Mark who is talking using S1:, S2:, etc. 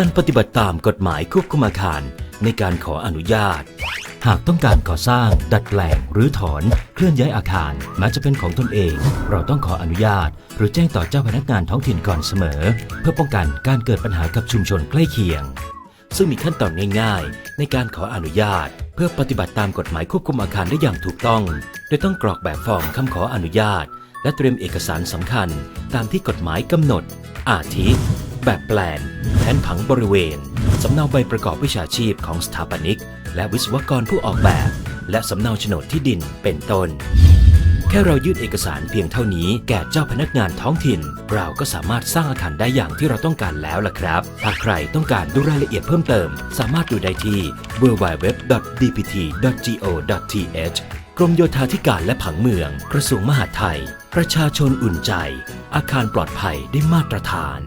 S1: การปฏิบัติตามกฎหมายควบคุมอาคารในการขออนุญาต หากต้องการก่อสร้าง ดัดแปลงหรือถอนเคลื่อนย้ายอาคารแม้จะเป็นของตนเอง เราต้องขออนุญาต หรือแจ้งต่อเจ้าพนักงานท้องถิ่นก่อนเสมอ เพื่อป้องกันการเกิดปัญหากับชุมชนใกล้เคียง ซึ่งมีขั้นตอนง่ายๆ ในการขออนุญาต เพื่อปฏิบัติตามกฎหมายควบคุมอาคารได้อย่างถูกต้อง โดยต้องกรอกแบบฟอร์มคำขออนุญาต และเตรียมเอกสารสำคัญ ตามที่กฎหมายกำหนด อาทิ แบบแปลน แผนผังบริเวณ สำเนาใบประกอบวิชาชีพของสถาปนิก และวิศวกรผู้ออกแบบ และสำเนาโฉนดที่ดินเป็นต้น แค่เรายื่นเอกสารเพียงเท่านี้แก่เจ้าพนักงานท้องถิ่น เราก็สามารถสร้างอาคารได้อย่างที่เราต้องการแล้วล่ะครับถ้าใครต้องการดูรายละเอียดเพิ่มเติม สามารถดูได้ที่ www.dpt.go.th กรมโยธาธิการและผังเมือง กระทรวงมหาดไทย ประชาชนอุ่นใจ อาคารปลอดภัยได้มาตรฐาน